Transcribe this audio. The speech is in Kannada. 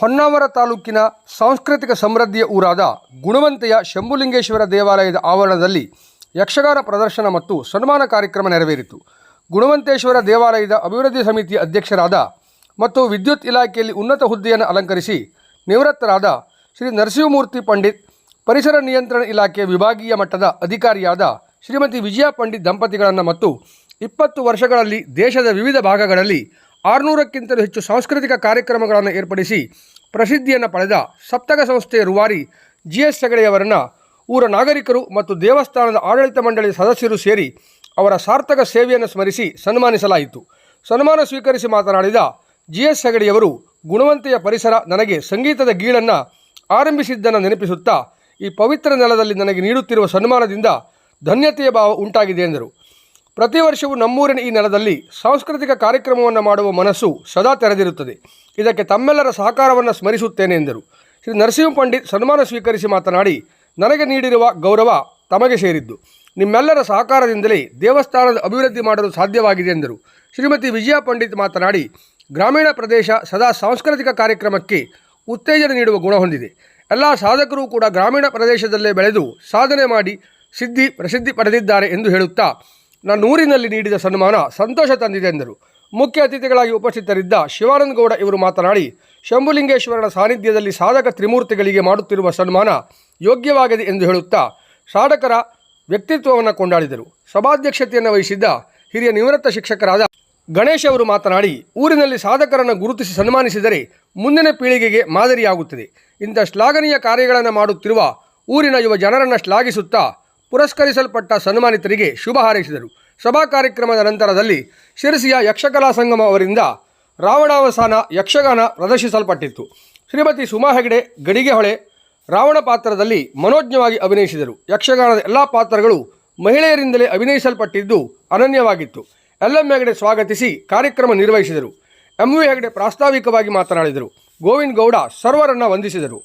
ಹೊನ್ನಾವರ ತಾಲೂಕಿನ ಸಾಂಸ್ಕೃತಿಕ ಸಮೃದ್ಧಿಯ ಊರಾದ ಗುಣವಂತೆಯ ಶಂಭುಲಿಂಗೇಶ್ವರ ದೇವಾಲಯದ ಆವರಣದಲ್ಲಿ ಯಕ್ಷಗಾನ ಪ್ರದರ್ಶನ ಮತ್ತು ಸನ್ಮಾನ ಕಾರ್ಯಕ್ರಮ ನೆರವೇರಿತು. ಗುಣವಂತೇಶ್ವರ ದೇವಾಲಯದ ಅಭಿವೃದ್ಧಿ ಸಮಿತಿಯ ಅಧ್ಯಕ್ಷರಾದ ಮತ್ತು ವಿದ್ಯುತ್ ಇಲಾಖೆಯಲ್ಲಿ ಉನ್ನತ ಹುದ್ದೆಯನ್ನು ಅಲಂಕರಿಸಿ ನಿವೃತ್ತರಾದ ಶ್ರೀ ನರಸಿಂಹಮೂರ್ತಿ ಪಂಡಿತ್, ಪರಿಸರ ನಿಯಂತ್ರಣ ಇಲಾಖೆ ವಿಭಾಗೀಯ ಮಟ್ಟದ ಅಧಿಕಾರಿಯಾದ ಶ್ರೀಮತಿ ವಿಜಯ ಪಂಡಿತ್ ದಂಪತಿಗಳನ್ನು ಮತ್ತು ಇಪ್ಪತ್ತು ವರ್ಷಗಳಲ್ಲಿ ದೇಶದ ವಿವಿಧ ಭಾಗಗಳಲ್ಲಿ ಆರುನೂರಕ್ಕಿಂತಲೂ ಹೆಚ್ಚು ಸಾಂಸ್ಕೃತಿಕ ಕಾರ್ಯಕ್ರಮಗಳನ್ನು ಏರ್ಪಡಿಸಿ ಪ್ರಸಿದ್ಧಿಯನ್ನು ಪಡೆದ ಸಪ್ತಕ ಸಂಸ್ಥೆಯ ರೂವಾರಿ ಜಿ ಎಸ್ ಹೆಗಡೆಯವರನ್ನು ಊರ ನಾಗರಿಕರು ಮತ್ತು ದೇವಸ್ಥಾನದ ಆಡಳಿತ ಮಂಡಳಿಯ ಸದಸ್ಯರು ಸೇರಿ ಅವರ ಸಾರ್ಥಕ ಸೇವೆಯನ್ನು ಸ್ಮರಿಸಿ ಸನ್ಮಾನಿಸಲಾಯಿತು. ಸನ್ಮಾನ ಸ್ವೀಕರಿಸಿ ಮಾತನಾಡಿದ ಜಿ ಎಸ್ ಹೆಗಡೆಯವರು ಗುಣವಂತೆಯ ಪರಿಸರ ನನಗೆ ಸಂಗೀತದ ಗೀಳನ್ನು ಆರಂಭಿಸಿದ್ದನ್ನು ನೆನಪಿಸುತ್ತಾ ಈ ಪವಿತ್ರ ನೆಲದಲ್ಲಿ ನನಗೆ ನೀಡುತ್ತಿರುವ ಸನ್ಮಾನದಿಂದ ಧನ್ಯತೆಯ ಭಾವ ಉಂಟಾಗಿದೆ ಎಂದರು. ಪ್ರತಿ ವರ್ಷವೂ ನಮ್ಮೂರಿನ ಈ ನೆಲದಲ್ಲಿ ಸಾಂಸ್ಕೃತಿಕ ಕಾರ್ಯಕ್ರಮವನ್ನು ಮಾಡುವ ಮನಸ್ಸು ಸದಾ ತೆರೆದಿರುತ್ತದೆ. ಇದಕ್ಕೆ ತಮ್ಮೆಲ್ಲರ ಸಹಕಾರವನ್ನು ಸ್ಮರಿಸುತ್ತೇನೆ ಎಂದರು. ಶ್ರೀ ನರಸಿಂಹ ಪಂಡಿತ್ ಸನ್ಮಾನ ಸ್ವೀಕರಿಸಿ ಮಾತನಾಡಿ, ನನಗೆ ನೀಡಿರುವ ಗೌರವ ತಮಗೆ ಸೇರಿದ್ದು. ನಿಮ್ಮೆಲ್ಲರ ಸಹಕಾರದಿಂದಲೇ ದೇವಸ್ಥಾನದ ಅಭಿವೃದ್ಧಿ ಮಾಡಲು ಸಾಧ್ಯವಾಗಿದೆ ಎಂದರು. ಶ್ರೀಮತಿ ವಿಜಯ ಪಂಡಿತ್ ಮಾತನಾಡಿ, ಗ್ರಾಮೀಣ ಪ್ರದೇಶ ಸದಾ ಸಾಂಸ್ಕೃತಿಕ ಕಾರ್ಯಕ್ರಮಕ್ಕೆ ಉತ್ತೇಜನ ನೀಡುವ ಗುಣ ಹೊಂದಿದೆ. ಎಲ್ಲ ಸಾಧಕರು ಕೂಡ ಗ್ರಾಮೀಣ ಪ್ರದೇಶದಲ್ಲೇ ಬೆಳೆದು ಸಾಧನೆ ಮಾಡಿ ಸಿದ್ಧಿ ಪ್ರಸಿದ್ಧಿ ಪಡೆದಿದ್ದಾರೆ ಎಂದು ಹೇಳುತ್ತಾ ನನ್ನ ಊರಿನಲ್ಲಿ ನೀಡಿದ ಸನ್ಮಾನ ಸಂತೋಷ ತಂದಿದೆ ಎಂದರು. ಮುಖ್ಯ ಅತಿಥಿಗಳಾಗಿ ಉಪಸ್ಥಿತರಿದ್ದ ಶಿವಾನಂದ ಗೌಡ ಇವರು ಮಾತನಾಡಿ, ಶಂಭುಲಿಂಗೇಶ್ವರನ ಸಾನ್ನಿಧ್ಯದಲ್ಲಿ ಸಾಧಕ ತ್ರಿಮೂರ್ತಿಗಳಿಗೆ ಮಾಡುತ್ತಿರುವ ಸನ್ಮಾನ ಯೋಗ್ಯವಾಗಿದೆ ಎಂದು ಹೇಳುತ್ತಾ ಸಾಧಕರ ವ್ಯಕ್ತಿತ್ವವನ್ನು ಕೊಂಡಾಡಿದರು. ಸಭಾಧ್ಯಕ್ಷತೆಯನ್ನು ವಹಿಸಿದ್ದ ಹಿರಿಯ ನಿವೃತ್ತ ಶಿಕ್ಷಕರಾದ ಗಣೇಶ್ ಅವರು ಮಾತನಾಡಿ, ಊರಿನಲ್ಲಿ ಸಾಧಕರನ್ನು ಗುರುತಿಸಿ ಸನ್ಮಾನಿಸಿದರೆ ಮುಂದಿನ ಪೀಳಿಗೆಗೆ ಮಾದರಿಯಾಗುತ್ತದೆ. ಇಂಥ ಶ್ಲಾಘನೀಯ ಕಾರ್ಯಗಳನ್ನು ಮಾಡುತ್ತಿರುವ ಊರಿನ ಯುವ ಜನರನ್ನು ಶ್ಲಾಘಿಸುತ್ತಾ ಪುರಸ್ಕರಿಸಲ್ಪಟ್ಟ ಸನ್ಮಾನಿತರಿಗೆ ಶುಭ ಹಾರೈಸಿದರು. ಸಭಾ ಕಾರ್ಯಕ್ರಮದ ನಂತರದಲ್ಲಿ ಶಿರಸಿಯ ಯಕ್ಷಕಲಾ ಸಂಗಮ ಅವರಿಂದ ರಾವಣಾವಸಾನ ಯಕ್ಷಗಾನ ಪ್ರದರ್ಶಿಸಲ್ಪಟ್ಟಿತ್ತು. ಶ್ರೀಮತಿ ಸುಮಾ ಹೆಗಡೆ, ಗಡಿಗೆ ಹೊಳೆ, ರಾವಣ ಪಾತ್ರದಲ್ಲಿ ಮನೋಜ್ಞವಾಗಿ ಅಭಿನಯಿಸಿದರು. ಯಕ್ಷಗಾನದ ಎಲ್ಲ ಪಾತ್ರಗಳು ಮಹಿಳೆಯರಿಂದಲೇ ಅಭಿನಯಿಸಲ್ಪಟ್ಟಿದ್ದು ಅನನ್ಯವಾಗಿತ್ತು. ಎಲ್ ಎಂ ಹೆಗಡೆ ಸ್ವಾಗತಿಸಿ ಕಾರ್ಯಕ್ರಮ ನಿರ್ವಹಿಸಿದರು. ಎಂ ವಿ ಹೆಗಡೆ ಪ್ರಾಸ್ತಾವಿಕವಾಗಿ ಮಾತನಾಡಿದರು. ಗೋವಿಂದ್ ಗೌಡ ಸರ್ವರನ್ನು ವಂದಿಸಿದರು.